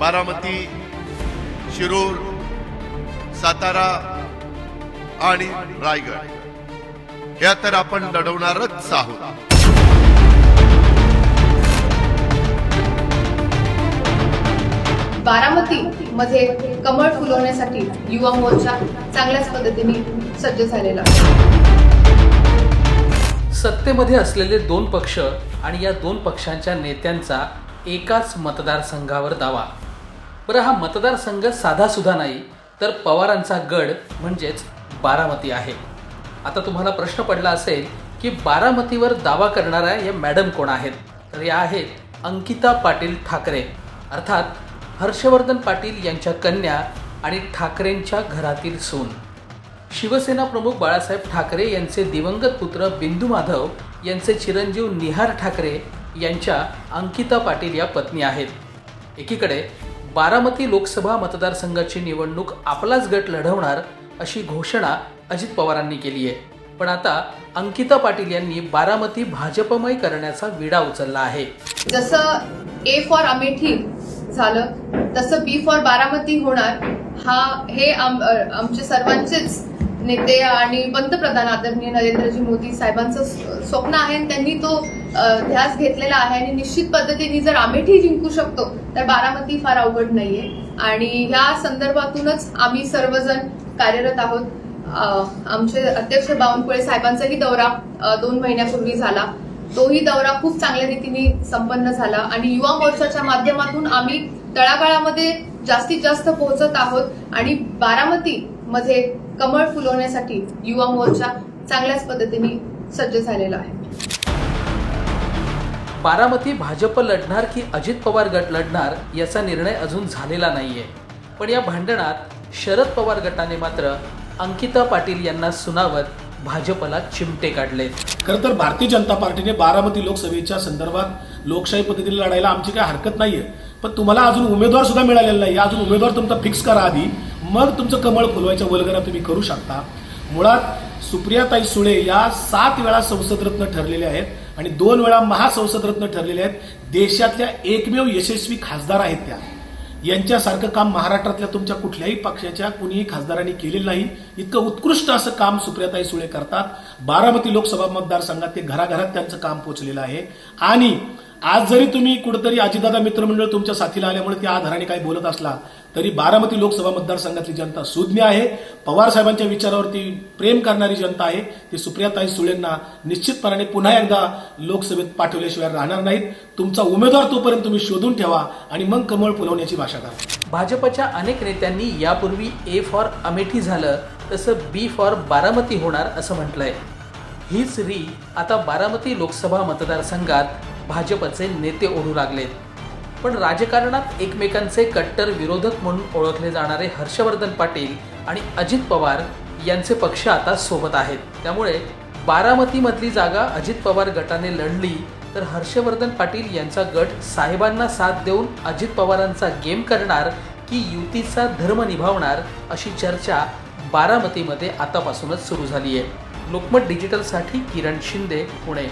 बारामती शिरूर सातारा आणि रायगड. या तर आपण लढवणारच आहोत. बारामती मध्ये कमळ फुलवण्यासाठी युवा मोर्चा चांगल्याच पद्धतीने सज्ज झालेला आहे. सत्तेमध्ये असलेले दोन पक्ष आणि या दोन पक्षांच्या नेत्यांचा एकाच मतदारसंघावर दावा. बरं हा मतदारसंघ साधासुद्धा नाही तर पवारांचा गड म्हणजेच बारामती आहे. आता तुम्हाला प्रश्न पडला असेल की बारामतीवर दावा करणाऱ्या या मॅडम कोण आहेत? तर या आहेत अंकिता पाटील ठाकरे. अर्थात हर्षवर्धन पाटील यांच्या कन्या आणि ठाकरेंच्या घरातील सून. शिवसेना प्रमुख बाळासाहेब ठाकरे यांचे दिवंगत पुत्र बिंदू माधव यांचे चिरंजीव निहार ठाकरे यांच्या अंकिता पाटील या पत्नी आहेत. एकीकडे बारामती लोकसभा मतदारसंघाची निवडणूक आपलाच गट लढवणार अशी घोषणा अजित पवारांनी केली आहे. पण आता अंकिता पाटील यांनी बारामती भाजपमय करण्याचा विडा उचलला आहे. जसं ए फॉर अमेठी झालं तसं बी फॉर बारामती होणार. हा हे आम- आमचे सर्वांचेच नेते आणि पंतप्रधान आदरणीय नरेंद्रजी मोदी साहेबांचं स्वप्न आहे आणि त्यांनी तो ध्यास घेतलेला आहे आणि निश्चित पद्धतीने जर अमेठी जिंकू शकतो तर बारामती फार अवघड नाहीये. आणि ह्या संदर्भातूनच आम्ही सर्वजण कार्यरत आहोत. आमचे अध्यक्ष बावनकुळे साहेबांचाही दौरा दोन महिन्यापूर्वी झाला. तोही दौरा खूप चांगल्या रीतीने संपन्न झाला आणि युवा मोर्चाच्या माध्यमातून आम्ही तळागाळामध्ये जास्तीत जास्त पोहोचत आहोत आणि बारामती मध्ये कमळ फुलवण्यासाठी युवा मोर्चा चांगल्याच पद्धतीने सज्ज झालेला आहे. बारामती भाजप लढणार की अजित पवार गट लढणार याचा निर्णय अजून झालेला नाहीये. पण या भांडणात शरद पवार गटाने मात्र अंकिता पाटील यांना सुनावत भाजपला चिमटे काढले खरं तर भारतीय जनता पार्टीने बारामती लोकसभेच्या संदर्भात लोकशाही पद्धतीने लढायला आमची काही हरकत नाहीये. पण तुम्हाला अजून उमेदवार सुद्धा मिळालेला नाही. अजून उमेदवार तुमचा फिक्स करा आधी. मग तुमचं कमळ फुलवायच्या वलगरा तुम्ही करू शकता. मुळात सुप्रियाताई सुळे या सात वेळा संसदरत्न ठरलेल्या आहेत आणि दोन वेळा महासंसदरत्न ठरलेल्या आहेत. देशातल्या एकमेव यशस्वी खासदार आहेत त्या. यांच्यासारखं काम महाराष्ट्रातल्या तुमच्या कुठल्याही पक्षाच्या कुणीही खासदारांनी केलेलं नाही. इतकं उत्कृष्ट असं काम सुप्रियाताई सुळे करतात. बारामती लोकसभा मतदारसंघात ते घराघरात त्यांचं काम पोचलेलं आहे. आणि आज जरी तुम्ही कुठेतरी अजितदादा मित्रमंडळ तुमच्या साथीला आल्यामुळे त्या आधाराने काही बोलत असला तरी बारामती लोकसभा मतदारसंघातली जनता सुज्ञ आहे. पवार साहेबांच्या विचारावरती प्रेम करणारी जनता आहे. ती सुप्रियाताई सुळेंना निश्चितपणाने पुन्हा एकदा लोकसभेत पाठवल्याशिवाय राहणार नाहीत. तुमचा उमेदवार तोपर्यंत तुम्ही शोधून ठेवा आणि मग कमळ फुलवण्याची भाषा करा. भाजपच्या अनेक नेत्यांनी यापूर्वी ए फॉर अमेठी झालं तसं बी फॉर बारामती होणार असं म्हटलंय. हीच री आता बारामती लोकसभा मतदारसंघात भाजपचे नेते ओढू लागलेत. पण राजकारणात एकमेकांचे कट्टर विरोधक म्हणून ओळखले जाणारे हर्षवर्धन पाटील आणि अजित पवार यांचे पक्ष आता सोबत आहेत. त्यामुळे बारामतीमधली जागा अजित पवार गटाने लढली तर हर्षवर्धन पाटील यांचा गट साहेबांना साथ देऊन अजित पवारांचा गेम करणार की युतीचा धर्म निभावणार अशी चर्चा बारामतीमध्ये आतापासूनच सुरू झाली आहे लोकमत डिजिटलसाठी किरण शिंदे पुणे.